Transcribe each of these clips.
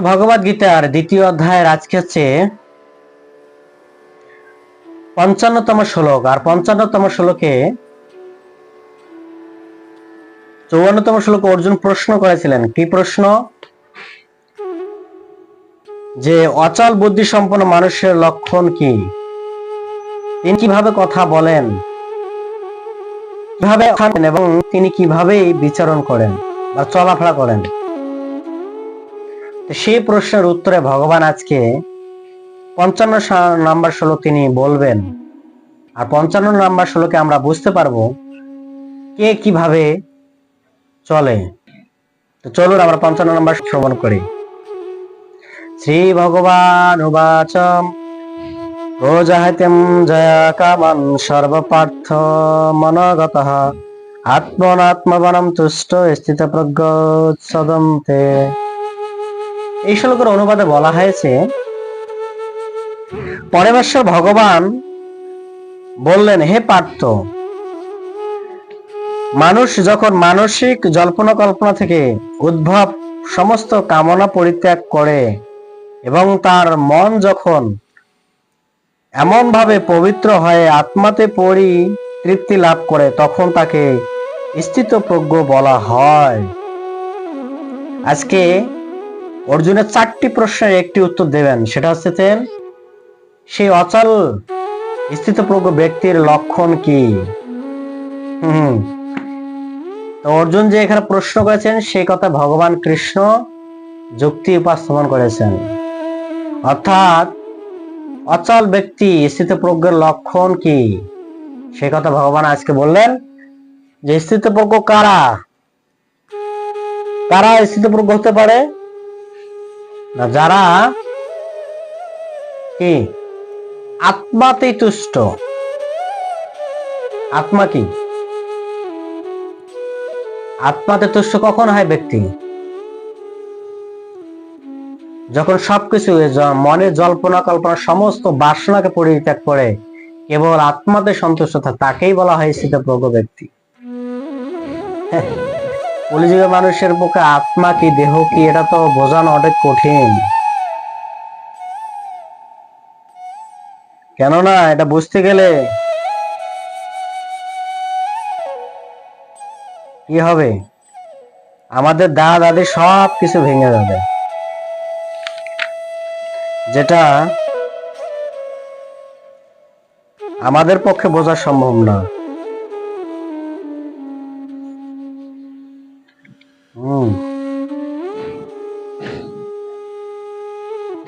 তো ভগবত গীতার দ্বিতীয় অধ্যায়ের আজকে হচ্ছে পঞ্চান্নতম শ্লোক। আর পঞ্চান্নতম শ্লোকে চৌয়ান্নতম শ্লোকে অর্জুন প্রশ্ন করেছিলেন। কি প্রশ্ন? যে অচল বুদ্ধি সম্পন্ন মানুষের লক্ষণ কি? তিনি কীভাবে কথা বলেন? কীভাবে এবং তিনি কীভাবে বিচরণ করেন বা চলাফেরা করেন? সেই প্রশ্নের উত্তরে ভগবান আজকে পঞ্চান্ন নাম্বার শ্লোক তিনি বলবেন। আর পঞ্চান্ন নাম্বার শ্লোকে আমরা বুঝতে পারব কে কীভাবে চলে। তো চলুন আমরা পঞ্চান্ন নাম্বার শ্রবণ করি। শ্রী ভগবান উবাচম প্রজাহিতম জয়া সর্বপার্থ মনগত, আত্মনাত্মবনম তুষ্ট স্থিত প্রজ্ঞ সদন্তে এই শ্লোকের অনুবাদে বলা হয়েছে, পরমেশ্বর ভগবান বললেন, হে পার্থ, মানুষ যখন মানসিক জল্পনা কল্পনা থেকে উদ্ভব সমস্ত কামনা পরিত্যাগ করে এবং তার মন যখন এমন ভাবে পবিত্র হয়ে আত্মাতে পরি তৃপ্তি লাভ করে, তখন তাকে স্থিত প্রজ্ঞ বলা হয়। আজকে অর্জুনের চারটি প্রশ্নের একটি উত্তর দেবেন। সেটা হচ্ছে সেই অচল স্থিতপ্রজ্ঞ ব্যক্তির লক্ষণ কি? হুম। তো অর্জুন যে এখানে প্রশ্ন করেছেন, সেই কথা ভগবান কৃষ্ণ যুক্তি উপস্থাপন করেছেন। অর্থাৎ, অচল ব্যক্তি স্থিতপ্রজ্ঞের লক্ষণ কি? সে কথা ভগবান আজকে বললেন যে, স্থিতপ্রজ্ঞ কারা? কারা স্থিতপ্রজ্ঞ হতে পারে? না, যারা কি? আত্মাতেই তুষ্ট। আত্মা কি? আত্মাতে তুষ্ট কখন হয় ব্যক্তি? যখন সবকিছু মনে জল্পনা কল্পনা সমস্ত বাসনাকে পরিত্যাগ করে, কেবল আত্মাতে সন্তুষ্ট তাকেই বলা হয় স্থিতপ্রজ্ঞ ব্যক্তি। কলিযুগের মানুষের পক্ষে আত্মা কি, দেহ কি, এটা তো বোঝানো অনেক কঠিন। কেননা এটা বুঝতে গেলে কি হবে? আমাদের দাদা দাদি সব কিছু ভেঙে যাবে। যেটা আমাদের পক্ষে বোঝা সম্ভব না।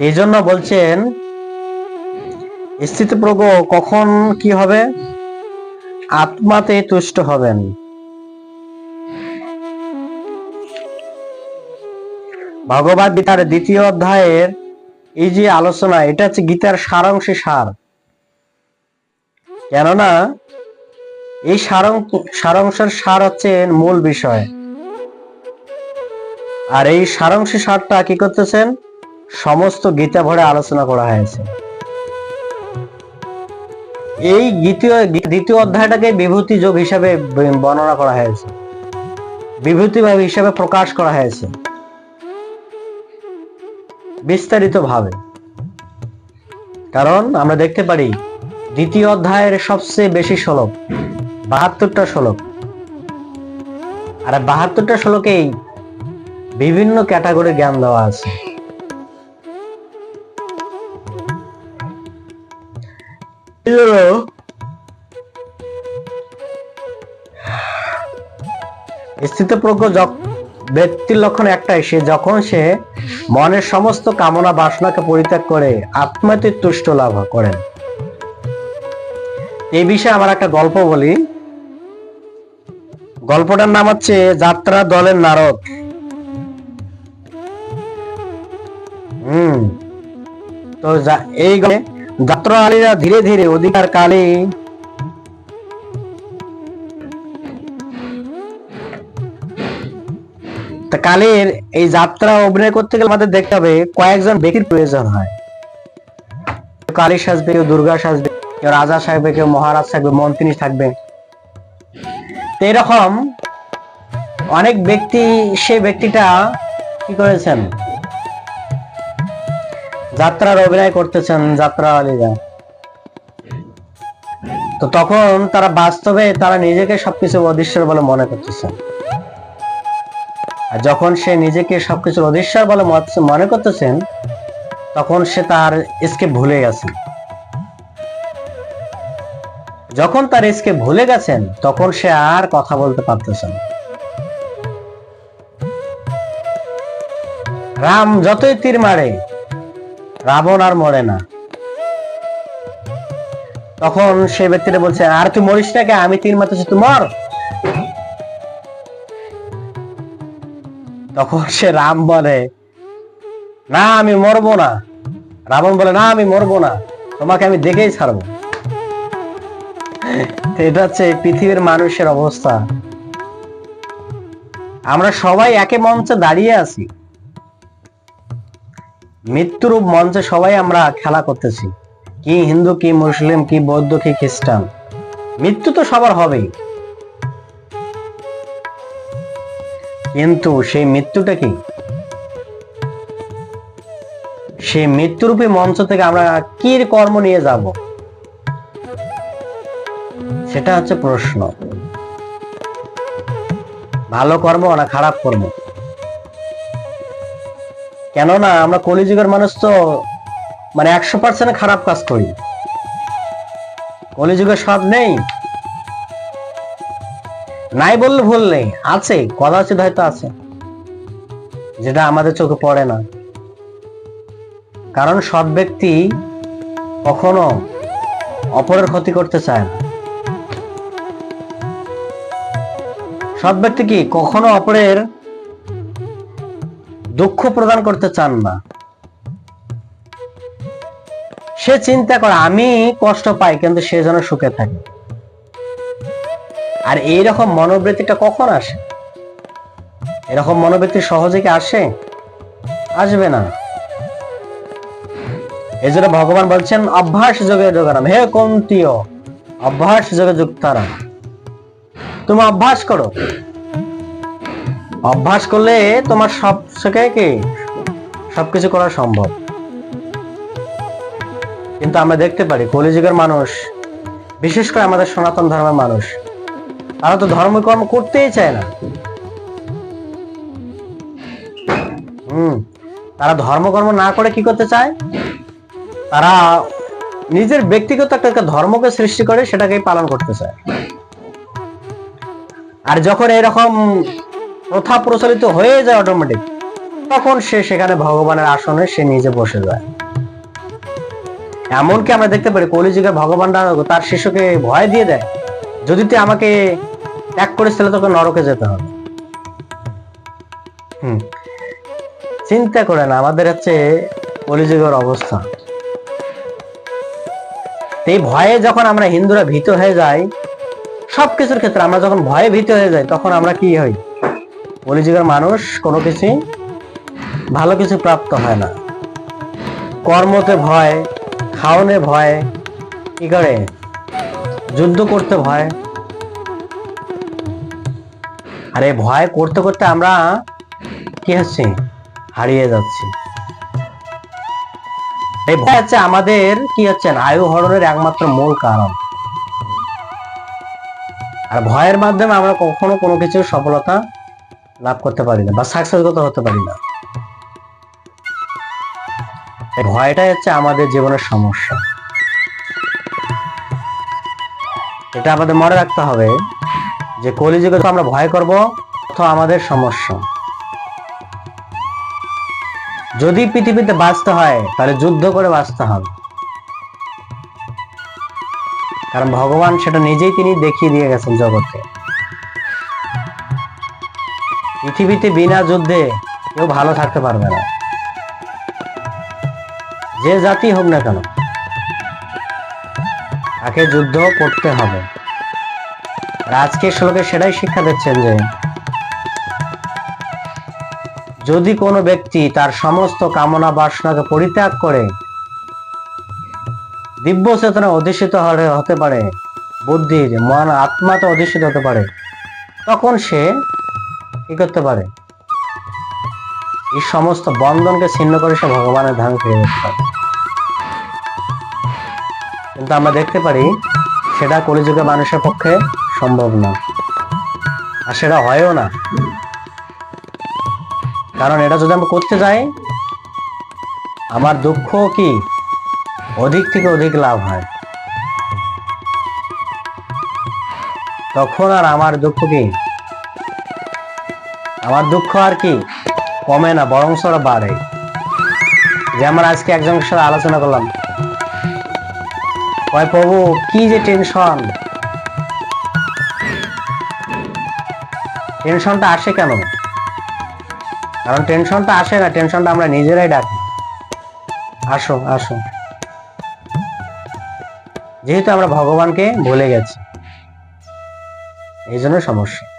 এই জন্য বলছেন, স্থিতপ্রজ্ঞ কখন কি হবে? আত্মাতে তুষ্ট হবেন। ভগবত গীতার দ্বিতীয় অধ্যায়ের এই যে আলোচনা, এটা হচ্ছে গীতার সারাংশে সার। কেননা, এই সারাং, সারাংশের সার হচ্ছে মূল বিষয়। আর এই সারাংশে সারটা কি করতেছেন? সমস্ত গীতা ভরে আলোচনা করা হয়েছে। এই দ্বিতীয় দ্বিতীয় অধ্যায়টাকে বিভূতি যোগ হিসাবে বর্ণনা করা হয়েছে। বিভূতি ভাব হিসাবে প্রকাশ করা হয়েছে। বিস্তারিত ভাবে কারণ আমরা দেখতে পারি, দ্বিতীয় অধ্যায়ের সবচেয়ে বেশি শ্লোক, বাহাত্তরটা শ্লোক। আর বাহাত্তরটা শ্লোকেই বিভিন্ন ক্যাটাগরি জ্ঞান দেওয়া আছে। স্থিতপ্রজ্ঞ ব্যক্তির লক্ষণ একটাই সে যখন সে মনের সমস্ত কামনা বাসনাকে পরিত্যাগ করে আত্মাতে তুষ্ট লাভ করেন। এই বিষয়ে আমার একটা গল্প বলি। গল্পটার নাম হচ্ছে যাত্রা দলের নারদ। তো এই গল্পে যাত্রালীরা ধীরে ধীরে অধিকার কালে কালের এই যাত্রা অভিনয় করতে গেলে আমাদের দেখতে হবে কয়েকজন ব্যক্তির প্রয়োজন হয়। কালী সাজবে, কেউ দুর্গা সাজবে, কেউ রাজা থাকবে কেউ মহারাজ থাকবে মন্ত্রী থাকবে। তো এরকম অনেক ব্যক্তি সেই ব্যক্তিটা কি করেছেন? যাত্রার অভিনয় করতেছেন যাত্রাওয়ালিরা তো তখন তারা বাস্তবে তারা নিজেকে সবকিছু অদৃশ্যের বলে মনে করতেছে। আর যখন সে নিজেকে সবকিছুর অদৃশ্যের বলে মনে করতেছেন, তখন সে তার এসকে ভুলে গেছেন যখন তার এসকে ভুলে গেছেন, তখন সে আর কথা বলতে পারতেছে না। রাম যতই তীর মারে রাবণ আর মরে না। তখন সে ব্যক্তিটা বলছে, আর তুই মরিস না কে আমি তীর মারতেছি তুই মর। তখন সে রাম বলে, না, আমি মরবো না। রাবণ বলে, না, আমি মরবো না। তোমাকে আমি দেখেই ছাড়বো। এটা হচ্ছে পৃথিবীর মানুষের অবস্থা। আমরা সবাই একে মঞ্চে দাঁড়িয়ে আছি। মৃত্যুর মঞ্চে সবাই আমরা খেলা করতেছি। কি হিন্দু, কি মুসলিম, কি বৌদ্ধ, কি খ্রিস্টান। মৃত্যু তো সবার হবেই। কিন্তু সেই মৃত্যুটা কি? সেই মৃত্যুরূপী মঞ্চ থেকে আমরা কি কর্ম নিয়ে যাব? সেটা হচ্ছে প্রশ্ন। ভালো কর্ম না খারাপ কর্ম? কেননা আমরা কলিযুগের মানুষ তো মানে একশো পার্সেন্ট খারাপ কাজ করি। কলিযুগে সব নেই। নাই বললে ভুল নেই। আছে কদাচিৎ হয়তো আছে। যেটা আমাদের চোখে পড়ে না। কারণ সব ব্যক্তি কখনো অপরের ক্ষতি করতে চায় না। সব ব্যক্তি কি? কখনো অপরের দুঃখ প্রদান করতে চান না। সে চিন্তা করে, আমি কষ্ট পাই, কিন্তু সে যেন সুখে থাকে। আর এইরকম মনোবৃত্তিটা কখন আসে? এরকম মনোবৃত্তি সহজে কি আসে? আসবে না। এই জন্য ভগবান বলছেন, অভ্যাস যোগে যোগারাম। হে কন্তীয়, অভ্যাস যোগে যুক্তারাম। তুমি অভ্যাস করো। অভ্যাস করলে তোমার সব থেকে কি? সবকিছু করা সম্ভব। কিন্তু আমরা দেখতে পারি, কলিযুগের মানুষ, বিশেষ করে আমাদের সনাতন ধর্মের মানুষ, তারা তো ধর্মকর্ম করতেই চায় না। হুম, তারা ধর্মকর্ম না করে কি করতে চায়? তারা নিজের ব্যক্তিগত একটা ধর্মকে সৃষ্টি করে সেটাকে পালন করতে চায়। আর যখন এরকম প্রথা প্রচলিত হয়ে যায় অটোমেটিক তখন সে সেখানে ভগবানের আসনে সে নিজে বসে যায়। এমনকি আমরা দেখতে পারি কলিযুগে ভগবানরা তার শিশুকে ভয় দিয়ে দেয়, যদি তুই আমাকে ত্যাগ করিস তাহলে তোকে নরকে যেতে হবে। চিন্তা করে না আমাদের হচ্ছে কলিযুগের অবস্থা। এই ভয়ে যখন আমরা হিন্দুরা ভীত হয়ে যাই, সবকিছুর ক্ষেত্রে আমরা যখন ভয়ে ভীত হয়ে যাই, তখন আমরা কি হই? কলিযুগের মানুষ, কোনো কিছু ভালো কিছু প্রাপ্ত হয় না। কর্মতে ভয় খাওয়ানে ভয়, কি করে? যুদ্ধ করতে ভয়। আর ভয় করতে করতে আমরা কি হচ্ছে? হারিয়ে যাচ্ছি। এই ভয় হচ্ছে আমাদের, কি হচ্ছে আয়ু হরণের একমাত্র মূল কারণ। আর ভয়ের মাধ্যমে আমরা কখনো কোনো কিছু সফলতা লাভ করতে পারি না বা সাকসেসগত হতে পারি না। ভয়টাই হচ্ছে আমাদের জীবনের সমস্যা। এটা আমাদের মনে রাখতে হবে যে কলিযুগে আমরা ভয় করব, তো আমাদের সমস্যা। যদি পৃথিবীতে বাঁচতে হয়, তাহলে যুদ্ধ করে বাঁচতে হবে। কারণ ভগবান সেটা নিজেই তিনি দেখিয়ে দিয়ে গেছেন জগতে। পৃথিবীতে বিনা যুদ্ধে কেউ ভালো থাকতে পারবে না। যে জাতি হোক না কেন, তাকে যুদ্ধ করতে হবে। আজকে শ্লোকে সেটাই শিক্ষা দিচ্ছেন যে, যদি কোনো ব্যক্তি তার সমস্ত কামনা বাসনাকে পরিত্যাগ করে, দিব্য চেতনা অধিষ্ঠিত হতে পারে, বুদ্ধির মন আত্মাতে অধিষ্ঠিত হতে পারে, তখন সে কি করতে পারে? এই সমস্ত বন্ধনকে ছিন্ন করে সে ভগবানের ধাম ফিরে যেতে পারে। কিন্তু আমরা দেখতে পারি, সেটা কলিযুগে মানুষের পক্ষে সম্ভব না। আর সেটা হয়ও না। কারণ এটা যদি আমরা করতে যাই, আমার দুঃখ কি, অধিক থেকে অধিক লাভ হয়। তখন আর আমার দুঃখ কি আমার দুঃখ আর কি? কমে না, বরং আরও বাড়ে। যে আমরা আজকে একজনের সাথে আলোচনা করলাম। কয়, প্রভু, কি যে টেনশন টেনশনটা আসে কেন? কারণ টেনশনটা আসে না টেনশনটা আমরা নিজেরাই ডাকি। আসো আসো। যেহেতু আমরা ভগবানকে ভুলে গেছি, এই জন্য সমস্যা।